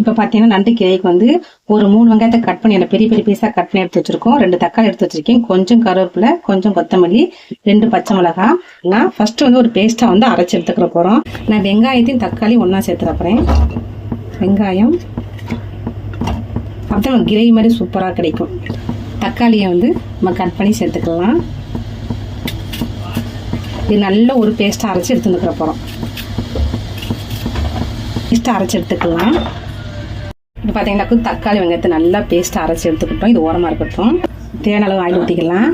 இப்போ பார்த்தீங்கன்னா நண்டு கிரைக்கு வந்து ஒரு மூணு வெங்காயத்தை கட் பண்ணி பெரிய பெரிய பீஸாக கட் பண்ணி எடுத்து வச்சிருக்கோம். ரெண்டு தக்காளி எடுத்து வச்சிருக்கேன். கொஞ்சம் கருவேப்பிலை கொஞ்சம் கொத்தமல்லி ரெண்டு பச்சை மிளகா. நான் ஃபர்ஸ்ட் வந்து ஒரு பேஸ்ட்டாக வந்து அரைச்சி எடுத்துக்கிற போகிறோம் நான் வெங்காயத்தையும் தக்காளி ஒன்றா சேர்த்துறப்பறேன் வெங்காயம். அப்போ நம்ம கிரேவி மாதிரி சூப்பராக கிடைக்கும். தக்காளியை வந்து நம்ம கட் பண்ணி சேர்த்துக்கலாம். இது நல்ல ஒரு பேஸ்ட்டாக அரைச்சி எடுத்து போகிறோம் பேஸ்ட்டாக அரைச்சி எடுத்துக்கலாம். இப்போ பார்த்தீங்கன்னாக்கு தக்காளி வெங்காயத்தை நல்லா பேஸ்ட்டாக அரைச்சி எடுத்துக்கிட்டோம். இது ஓரமாக இருக்கட்டும். தேனளவு அளவு ஆயில் ஊற்றிக்கலாம்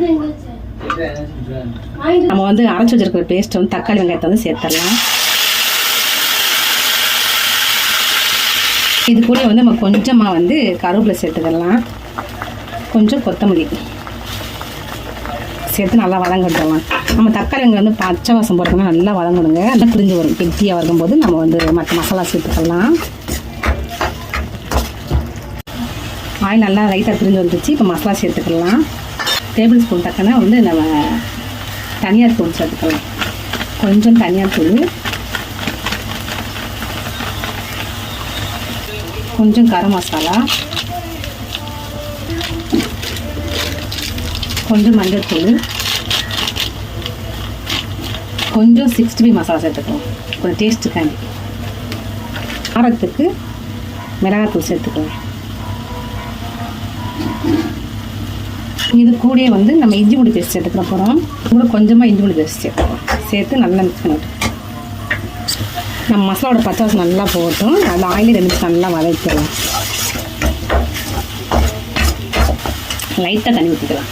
நம்ம வந்து அரைச்சி வச்சிருக்கிற பேஸ்ட்டை வந்து தக்காளி வெங்காயத்தை வந்து சேர்த்துடலாம். இது கூட வந்து நம்ம கொஞ்சமாக வந்து கருவேப்பிலை சேர்த்துக்கலாம். கொஞ்சம் கொத்தமல்லி. சேர்த்து நல்லா வதங்கிடலாம். நம்ம தக்காளி வெங்காயம் வந்து பச்சை வாசம் போடுறதுனா நல்லா வதங்கணுங்க. நல்லா பிரிஞ்சு வரும். கெட்டியாக வரும்போது நம்ம வந்து மற்ற மசாலா சேர்த்துக்கலாம். ஆயில் நல்லா லைட்டாக பிரிஞ்சு வந்துச்சு இப்போ மசாலா சேர்த்துக்கலாம் டேபிள் ஸ்பூன் தக்கனா வந்து நம்ம தனியார் தூள் சேர்த்துக்கலாம் கொஞ்சம் தனியார் தூள். கொஞ்சம் கரம் மசாலா கொஞ்சம் மஞ்சள் தூள். கொஞ்சம் சிக்ஸ்டி பி மசாலா சேர்த்துக்கலாம் கொஞ்சம் டேஸ்ட்டுக்காண்டி காரத்துக்கு மிளகாத்தூள் சேர்த்துக்கலாம் இது கூடயே வந்து நம்ம இஞ்சி முடி பேஸ்ட் எடுத்துக்க போகிறோம் கூட கொஞ்சமாக இஞ்சி முடி பேஸ்ட் சேர்த்து நல்லா மிக்ஸ் பண்ணிவிட்டு நம்ம மசாலாவோட பச்சை வாசம் நல்லா போட்டும் அது ஆயிலே ரெண்டு நல்லா வதக்கிடலாம். லைட்டாக தண்ணி ஊற்றிக்கலாம்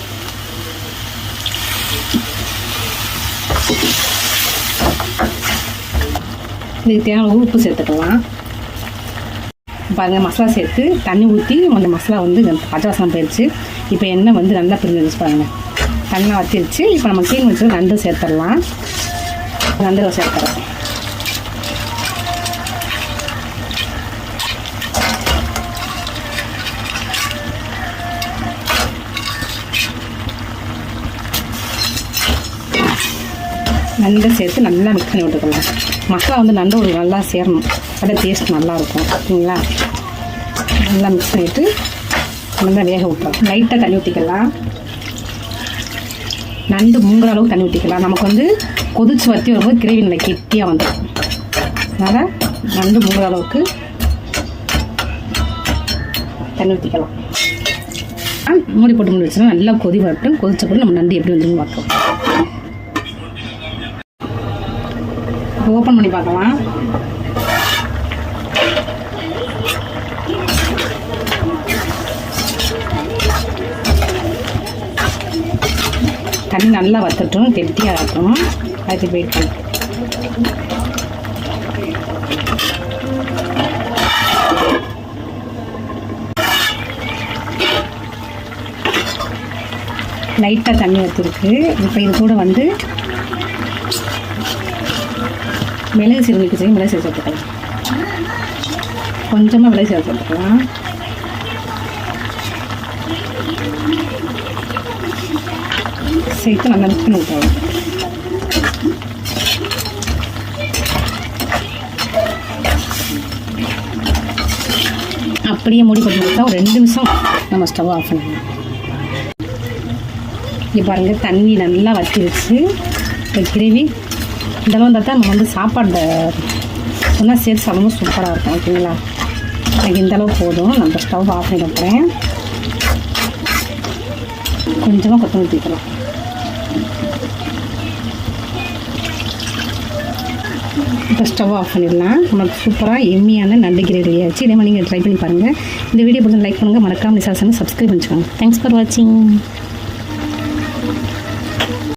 இதுக்கு தேவையான உப்பு சேர்த்துக்கலாம். பாருங்க மசாலா சேர்த்து தண்ணி ஊற்றி அந்த மசாலா வந்து பச்சை வாசம் போயிடுச்சு இப்போ எண்ணெய் வந்து நல்லா பிரிஞ்சு பாருங்கள் தண்ணி வத்திருச்சு. இப்போ நம்ம க்ளீன் வச்சு நண்டு சேர்த்துடலாம். நண்டு சேர்த்துறோம் நண்டை சேர்த்து நல்லா மிக்ஸ் பண்ணி விட்டுக்கலாம் மசாலா வந்து நண்டு ஒரு நல்லா சேரணும். அதை டேஸ்ட் நல்லாயிருக்கும் ஓகேங்களா நல்லா மிக்ஸ் பண்ணிவிட்டு நல்லா வேக விட்டுறோம். லைட்டாக தண்ணி ஊற்றிக்கலாம் நண்டு மூங்குற அளவுக்கு தண்ணி ஊற்றிக்கலாம் நமக்கு வந்து கொதிச்சு வற்றி வரும்போது கிரேவி நல்லா கெட்டியாக வந்துடும். அதனால் நண்டு மூங்குற அளவுக்கு தண்ணி ஊற்றிக்கலாம் மூடி போட்டு முடிச்சுன்னா நல்லா கொதி வரட்டும். கொதிச்ச பிறகு நம்ம நண்டு எப்படி வந்துருன்னு பார்க்கலாம். ஓப்பன் பண்ணி பார்க்கலாம். தண்ணி நல்லா வத்தட்டும் கெட்டியாக இருக்கணும் அதுக்கு வெயிட் பண்ணி. லைட்டாக தண்ணி ஊற்றிருக்கு இப்போ இது கூட வந்து மிளகு சீரகம் செய்ய மிளகு சீரகம் சேர்த்துக்கலாம் கொஞ்சமாக மிளகு சீரகம் சேர்த்துக்கலாம் சேர்த்து நல்லா மிக்ஸ் பண்ணி விட்டுறலாம் அப்படியே மூடி போட்டு கொடுத்தா ஒரு ரெண்டு நிமிஷம் நம்ம ஸ்டவ் ஆஃப் பண்ணணும் இங்கே பாருங்கள் தண்ணி நல்லா வச்சிருச்சு இப்போ கிரேவி இதெல்லாம் பார்த்தா நம்ம வந்து சாப்பாடு ஒன்றா சேர்த்து சாப்பிடும் சூப்பராக இருக்கும் ஓகேங்களா? எனக்கு இந்த போதும். நம்ம ஸ்டவ் ஆஃப் பண்ணி வைக்கிறேன். கொஞ்சமாக கொத்தமல்லி தூக்கலாம் இப்போ ஸ்டவ் ஆஃப் பண்ணிடலாம். நமக்கு சூப்பராக எம்மியான நண்டு கிரேவி ஆச்சு இதே மாதிரி நீங்கள் ட்ரை பண்ணி பாருங்கள் இந்த வீடியோ பிடிச்சி லைக் பண்ணுங்கள் மறக்காமல் விசாரிச்சாங்க சப்ஸ்கிரைப் பண்ணிச்சுக்கோங்க தேங்க்ஸ் ஃபார் வாட்சிங்